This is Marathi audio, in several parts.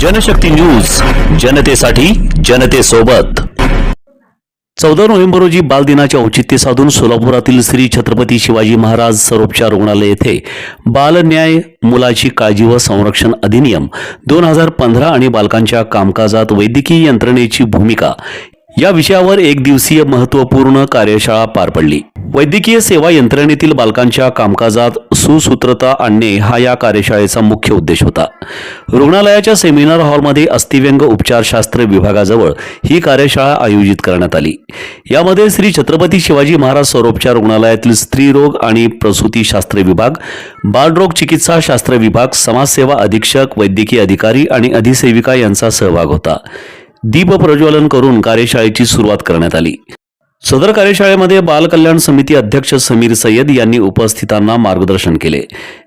जनशक्ती न्यूज जनतेसाठी जनतेसोबत. चौदा नोव्हेंबर रोजी बालदिनाचे औचित्य साधून सोलापुरातील श्री छत्रपती शिवाजी महाराज सरोपचार रुग्णालय येथे बालन्याय मुलाची काळजी व संरक्षण अधिनियम दोन हजार पंधरा आणि बालकांच्या कामकाजात वैद्यकीय यंत्रणेची भूमिका या विषयावर एक दिवसीय महत्त्वपूर्ण कार्यशाळा पार पडली. वैद्यकीय सेवा यंत्रणेतील बालकांच्या कामकाजात सुसूत्रता आणणे हा या कार्यशाळेचा मुख्य उद्देश होता. रुग्णालयाच्या सेमिनार हॉलमध्ये अस्थिव्यंग उपचारशास्त्र विभागाजवळ ही कार्यशाळा आयोजित करण्यात आली. यामध्ये श्री छत्रपती शिवाजी महाराज सर्वोपचार रुग्णालयातील स्त्रीरोग आणि प्रसूतीशास्त्र विभाग बालरोग चिकित्सा शास्त्र विभाग समाजसेवा अधीक्षक वैद्यकीय अधिकारी आणि अधिसेविका यांचा सहभाग होता. दीप प्रज्वलन करून कार्यशाळेची सुरुवात करण्यात आली. सदर कार्यशाळेमध्ये बाल कल्याण समिती अध्यक्ष समीर सय्यद यांनी उपस्थितांना मार्गदर्शन केले.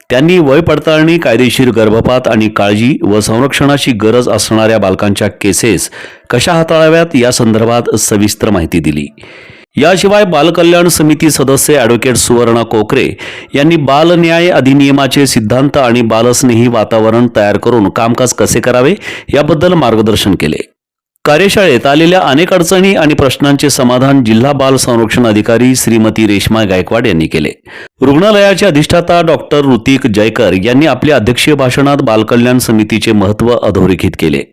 त्यांनी वय पडताळणी कायदेशीर गर्भपात आणि काळजी व संरक्षणाची गरज असणाऱ्या बालकांच्या केसेस कशा हाताळाव्यात या संदर्भात सविस्तर माहिती दिली. याशिवाय बालकल्याण समिती सदस्य ॲडव्होकेट सुवर्णा कोकरे यांनी बालन्याय अधिनियमाचे सिद्धांत आणि बालस्नेही वातावरण तयार करून कामकाज कसे करावे याबद्दल मार्गदर्शन केले. कार्यशाळेत आलेल्या अनेक अडचणी आणि प्रश्नांचे समाधान जिल्हा बाल संरक्षण अधिकारी श्रीमती रेश्मा गायकवाड यांनी केले. रुग्णालयाचे अधिष्ठाता डॉक्टर ऋतिक जयकर यांनी आपल्या अध्यक्षीय भाषणात बालकल्याण समितीचे महत्त्व अधोरेखित केले.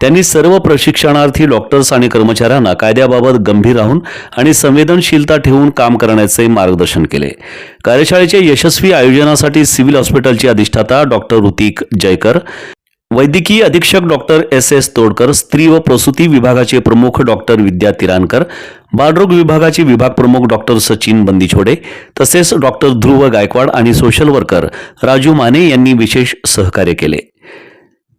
त्यांनी सर्व प्रशिक्षणार्थी डॉक्टर्स आणि कर्मचाऱ्यांना कायद्याबाबत गंभीर राहून आणि संवेदनशीलता ठेवून काम करण्याचे मार्गदर्शन केले. कार्यशाळेच्या यशस्वी आयोजनासाठी सिव्हिल हॉस्पिटलचे अधिष्ठाता डॉक्टर ऋतिक जयकर वैद्यकीय अधीक्षक डॉक्टर एस एस तोडकर स्त्री व प्रसूती विभागाचे प्रमुख डॉक्टर विद्या तिरानकर बालरोग विभागाचे विभाग प्रमुख डॉक्टर सचिन बंदिछोडे तसेच डॉक्टर ध्रुव गायकवाड आणि सोशल वर्कर राजू माने यांनी विशेष सहकार्य केले.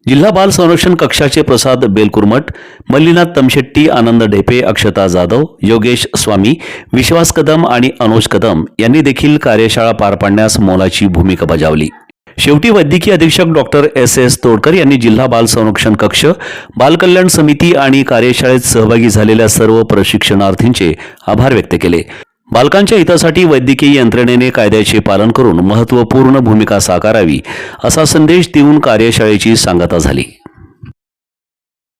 जिल्हा बाल संरक्षण कक्षाचे प्रसाद बेलकुरमठ मल्लीनाथ तमशेट्टी आनंद ढेपे अक्षता जाधव योगेश स्वामी विश्वास कदम आणि अनुज कदम यांनी देखील कार्यशाळा पार पाडण्यास मोलाची भूमिका बजावली. शेवटी वैद्यकीय अधीक्षक डॉक्टर एस एस तोडकर यांनी जिल्हा बाल संरक्षण कक्ष बालकल्याण समिती आणि कार्यशाळेत सहभागी झालेल्या सर्व प्रशिक्षणार्थींचे आभार व्यक्त केले. बालकांच्या हितासाठी वैद्यकीय यंत्रणेने कायद्याचे पालन करून महत्त्वपूर्ण भूमिका साकारावी असा संदेश देऊन कार्यशाळेची सांगता झाली.